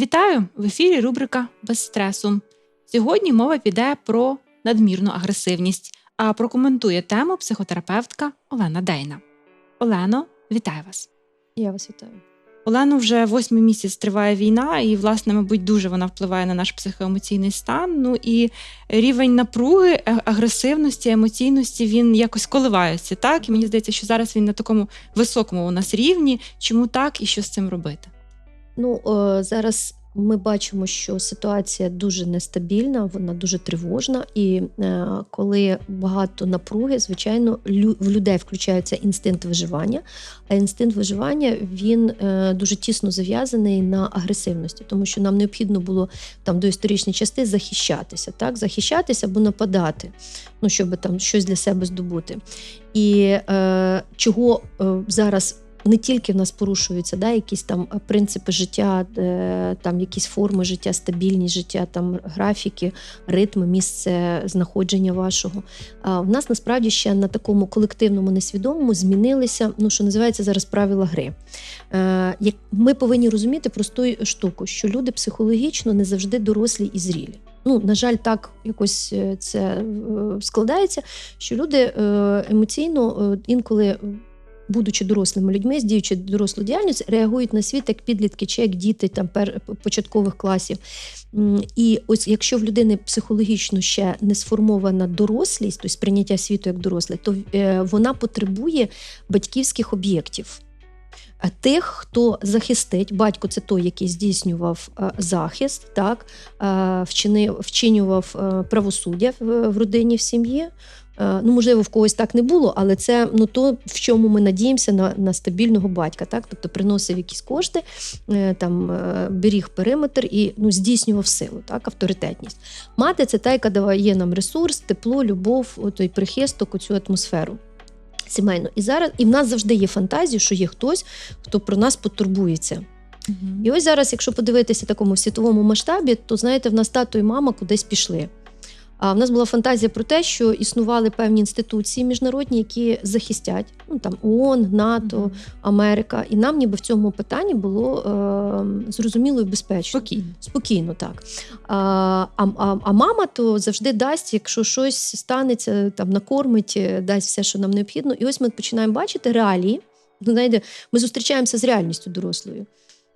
Вітаю в ефірі. Рубрика без стресу. Сьогодні мова піде про надмірну агресивність, а прокоментує тему психотерапевтка Олена Дейна. Олено, вітаю вас! Я вас вітаю. Олену вже восьмий місяць триває війна, і, власне, мабуть, дуже вона впливає на наш психоемоційний стан. Ну і рівень напруги, е, агресивності, емоційності він якось коливається. Так, і мені здається, що зараз він на такому високому у нас рівні. Чому так і що з цим робити? Ну зараз ми бачимо, що ситуація дуже нестабільна, вона дуже тривожна, і е, коли багато напруги, звичайно, лю, в людей включається інстинкт виживання. А інстинкт виживання він е, дуже тісно зав'язаний на агресивності, тому що нам необхідно було там до історичні частини захищатися, так захищатися або нападати, ну щоб там щось для себе здобути. І е, чого е, зараз не тільки в нас порушуються да, якісь там е, принципи життя, там якісь форми життя, стабільність життя, там графіки, ритми, місце знаходження вашого. А в нас насправді ще на такому колективному несвідомому змінилися, ну що називається зараз правила гри. Е, як Ми повинні розуміти просту штуку, що люди психологічно не завжди дорослі і зрілі. Ну, на жаль, так якось е, це складається, що люди емоційно інколи будучи дорослими людьми, здіючи дорослу діяльність, реагують на світ як підлітки чи як діти там початкових класів. І ось якщо в людини психологічно ще не сформована дорослість, тобто сприйняття світу як дорослий, то е, вона потребує батьківських об'єктів. А Тих, хто захистить, батько це той, який здійснював е, захист, так е, вчинив, вчинював правосуддя в родині в сім'ї. Е, ну, можливо, в когось так не було, але це ну то, в чому ми надіємося на на стабільного батька. Так? Тобто приносив якісь кошти, е, там е, беріг периметр і ну, здійснював силу, так, авторитетність. Мати це та, яка дає нам ресурс, тепло, любов, той прихисток, оцю атмосферу. Сімейну. І зараз і в нас завжди є фантазія, що є хтось, хто про нас потурбується. Угу. І ось зараз, якщо подивитися такому світовому масштабі, то знаєте, в нас тато і мама кудись пішли. А в нас була фантазія про те, що існували певні інституції міжнародні, які захистять ну там ООН, НАТО, Америка, і нам ніби в цьому питанні було е, зрозуміло і безпечно. Спокійно, спокійно, так. А, а, а мама то завжди дасть, якщо щось станеться, там накормить, е, дасть все, що нам необхідно. І ось ми починаємо бачити реалії. Ну, знаєте, ми зустрічаємося з реальністю дорослою.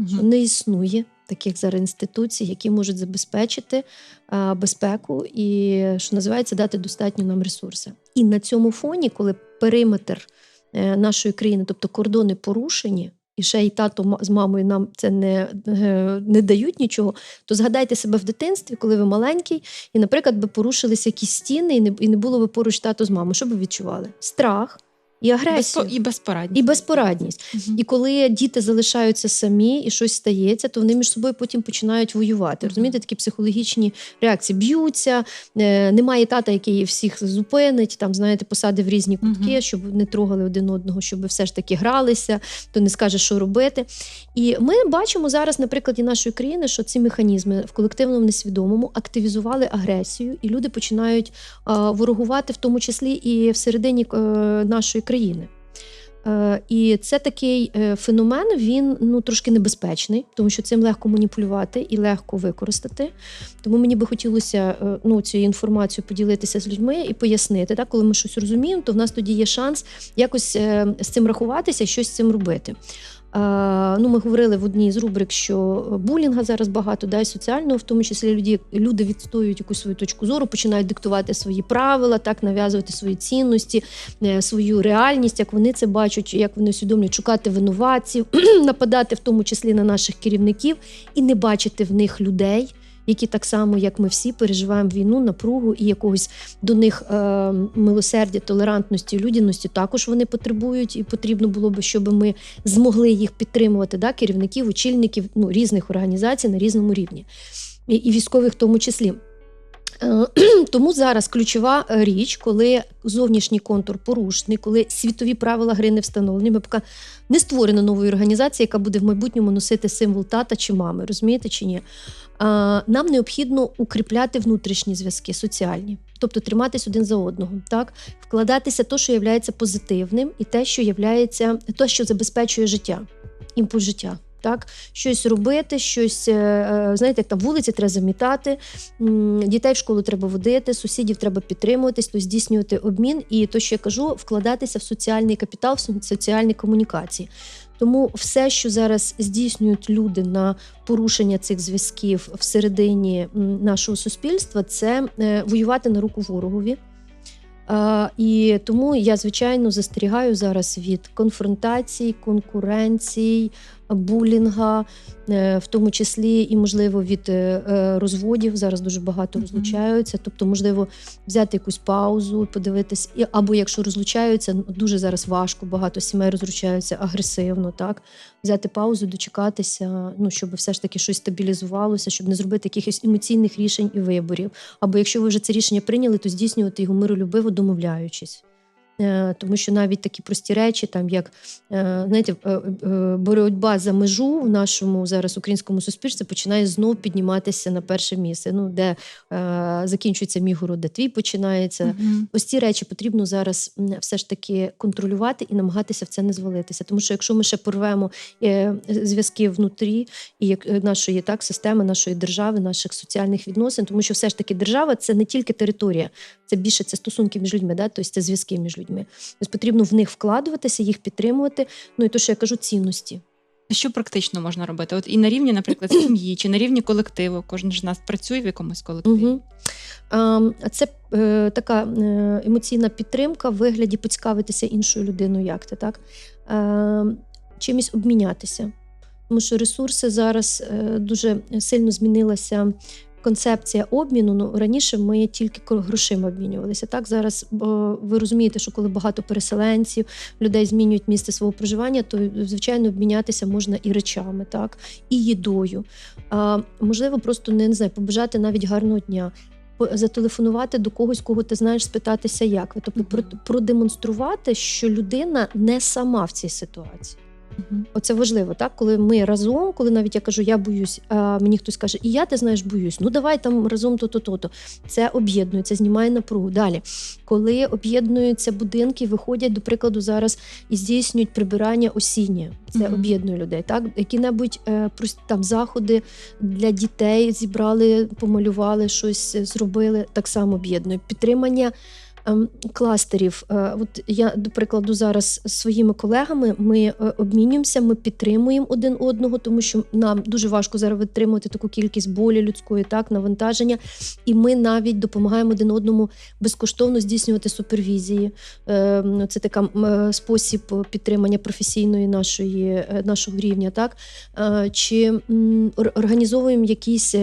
Що не існує таких зараз інституцій, які можуть забезпечити а, безпеку і, що називається, дати достатньо нам ресурси. І на цьому фоні, коли периметр е, нашої країни, тобто кордони порушені. І ще й тато з мамою нам це не е, не дають нічого, то згадайте себе в дитинстві, коли ви маленький, і, наприклад, би порушилися якісь стіни, і не і не було би поруч тато з мамою. Що би відчували? Страх, і агресію. І безпорадність. І безпорадність. Угу. І коли діти залишаються самі і щось стається, то вони між собою потім починають воювати. Розумієте, такі психологічні реакції б'ються, е, немає тата, який всіх зупинить, там, знаєте, посадив різні кутки, угу. щоб не трогали один одного, щоб все ж таки гралися, то не скаже, що робити. І ми бачимо зараз, на прикладі нашої країни, що ці механізми в колективному несвідомому активізували агресію, і люди починають ворогувати, в тому числі і всередині е, нашої країни. Е, і це такий е, феномен, він ну трошки небезпечний, тому що цим легко маніпулювати і легко використати. Тому мені би хотілося е, ну, цю інформацію поділитися з людьми і пояснити. Так? Коли ми щось розуміємо, то в нас тоді є шанс якось з цим рахуватися щось з цим робити. Ну, Ми говорили в одній з рубрик, що булінга зараз багато, да, і соціального, в тому числі люди люди відстоюють якусь свою точку зору, починають диктувати свої правила, так нав'язувати свої цінності, е, свою реальність, як вони це бачать, як вони усвідомлюють, шукати винуватців, нападати в тому числі на наших керівників і не бачити в них людей які так само, як ми всі, переживаємо війну, напругу і якогось до них е, милосердя, толерантності, людяності також вони потребують, і потрібно було би, щоб ми змогли їх підтримувати, да, керівників, очільників ну, різних організацій на різному рівні, і, і військових в тому числі. Е, тому зараз ключова річ, коли зовнішній контур порушений, коли світові правила гри не встановлені, ми поки не створено нової організації, яка буде в майбутньому носити символ тата чи мами, розумієте чи ні? нам необхідно укріпляти внутрішні зв'язки, соціальні, тобто триматись один за одного, так вкладатися то, що є позитивним, і те, що є те, що забезпечує життя, імпульс життя. Так, щось робити, щось, е, е, знаєте, як там вулиці треба замітати, дітей в школу треба водити, сусідів треба підтримуватись, то здійснювати обмін і то, що я кажу, вкладатися в соціальний капітал, в со- соціальні комунікації. Тому все, що зараз здійснюють люди на порушення цих зв'язків всередині нашого суспільства, це е, воювати на руку ворогові. І тому я звичайно застерігаю зараз від конфронтацій, конкуренцій, булінга, е, в тому числі і, можливо, від е, е, розводів. Зараз дуже багато розлучаються. Тобто, можливо, взяти якусь паузу, подивитись, або якщо розлучаються, ну, дуже зараз важко, багато сімей розлучаються агресивно, так взяти паузу, дочекатися, ну щоб все ж таки щось стабілізувалося, щоб не зробити якихось емоційних рішень і виборів. Або якщо ви вже це рішення прийняли, то здійснювати його миролюбиво, домовляючись. Е, Тому що навіть такі прості речі, там як е, знаєте, е, боротьба за межу в нашому зараз українському суспільстві починає знов підніматися на перше місце. Ну де закінчується мій город, де твій починається. Мгм. Ось ці речі потрібно зараз все ж таки контролювати і намагатися в це не звалитися. Тому що якщо ми ще порвемо зв'язки внутрі і як нашої так системи, нашої держави, наших соціальних відносин, тому що все ж таки держава це не тільки територія, це більше це стосунки між людьми, да? тобто це зв'язки між людьми. Тобто потрібно в них вкладуватися, їх підтримувати. Ну і то, що я кажу, цінності. Що практично можна робити? От і на рівні, наприклад, сім'ї, чи на рівні колективу. Кожен з нас працює в якомусь колективі. Угу. Це е, така е, емоційна підтримка в вигляді поцікавитися іншою людиною, як ти так? Е, чимось обмінятися. Тому що ресурси зараз е, дуже сильно змінилася. Концепція обміну ну раніше ми тільки грошима обмінювалися. Так зараз бо ви розумієте, що коли багато переселенців, людей змінюють місце свого проживання, то звичайно обмінятися можна і речами, так і їдою. А, можливо, просто не, не знаю, побажати навіть гарного дня. Зателефонувати до когось, кого ти знаєш, спитатися, як ви. Тобто про- продемонструвати, що людина не сама в цій ситуації. Оце важливо, так? Коли ми разом, коли навіть я кажу, я боюсь, а мені хтось каже, і я ти знаєш, боюсь. Ну давай там разом то-то, то-то. Це об'єднує, це знімає напругу. Далі, коли об'єднуються будинки, виходять, до прикладу, зараз і здійснюють прибирання осіннє. Це Мгм. об'єднує людей. Так, які-небудь е, там заходи для дітей зібрали, помалювали щось, е, зробили. Так само об'єднує. Підтримання. Ем, Кластерів, Е, от я до прикладу зараз з своїми колегами ми е, обмінюємося, ми підтримуємо один одного, тому що нам дуже важко зараз витримувати таку кількість болі людської, так навантаження, і ми навіть допомагаємо один одному безкоштовно здійснювати супервізії. Е, ну, Це така е, спосіб підтримання професійної нашої нашого рівня, так. Чи організовуємо якісь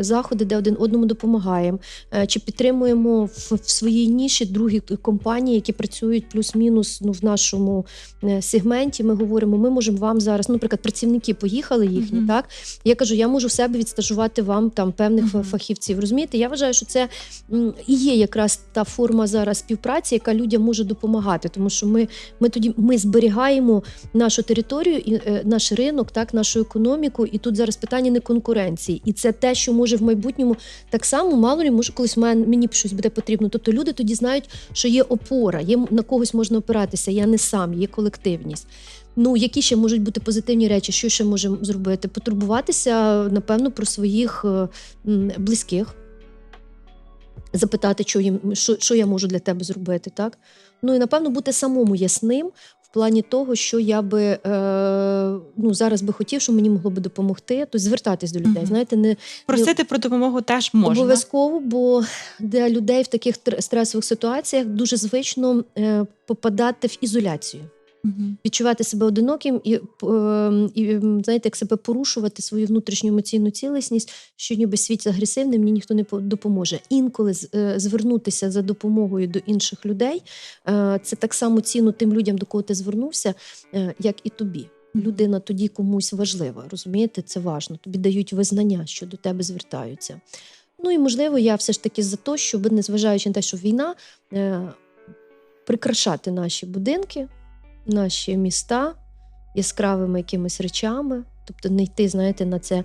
заходи, де один одному допомагаємо, чи підтримуємо в своїй ніші другі компанії, які працюють плюс-мінус ну, в нашому е, сегменті. Ми говоримо, ми можемо вам зараз, ну, наприклад, працівники поїхали їхні, Мгм. так я кажу, я можу в себе відстажувати вам там певних Мгм. фахівців. Розумієте, я вважаю, що це і є якраз та форма зараз співпраці, яка людям може допомагати, тому що ми, ми тоді ми зберігаємо нашу територію і е, наш ринок, так нашу економіку. І тут зараз питання не конкуренції, і це те, що може в майбутньому так само мало ли, може колись мені щось буде потрібно. Тобто люди тоді знають, що є опора, є на когось можна опиратися. Я не сам, є колективність. Ну, які ще можуть бути позитивні речі, що ще можемо зробити? Потурбуватися, напевно, про своїх е, близьких, запитати, що, їм, що, що я можу для тебе зробити, так? Ну і напевно бути самому ясним в плані того, що я би е, ну, зараз би хотів, що мені могло би допомогти, то звертатись до людей. Угу. Знаєте, не Просити про допомогу теж можна. Обов'язково, бо для людей в таких тр- стресових ситуаціях дуже звично е, попадати в ізоляцію, Мгм. відчувати себе одиноким і, е, і знаєте, як себе порушувати свою внутрішню емоційну цілісність, що ніби світ агресивний, мені ніхто не допоможе. Інколи е, звернутися за допомогою до інших людей е, це так само цінно тим людям, до кого ти звернувся, е, як і тобі. Людина тоді комусь важлива, розумієте, це важно. Тобі дають визнання, що до тебе звертаються. Ну і можливо, я все ж таки за те, щоб, незважаючи на те, що війна, прикрашати наші будинки, наші міста яскравими якимись речами, тобто не йти, знаєте, на це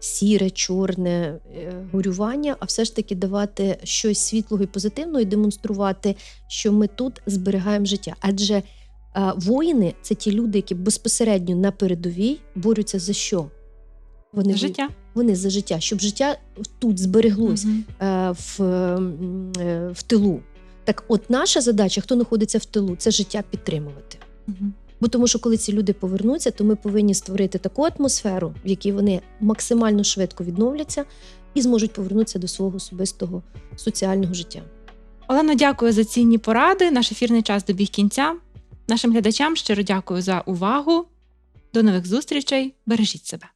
сіре, чорне е, горювання, а все ж таки давати щось світлого і позитивного і демонструвати, що ми тут зберігаємо життя. Адже Е, Воїни це ті люди, які безпосередньо на передовій борються за що? Вони, За життя. вони за життя, щоб життя тут збереглось е, в, в тилу. Так, от наша задача, хто знаходиться в тилу, це життя підтримувати. Бо тому, що коли ці люди повернуться, то ми повинні створити таку атмосферу, в якій вони максимально швидко відновляться і зможуть повернутися до свого особистого соціального життя. Олено, дякую за цінні поради. Наш ефірний час добіг кінця. Нашим глядачам щиро дякую за увагу. До нових зустрічей. Бережіть себе.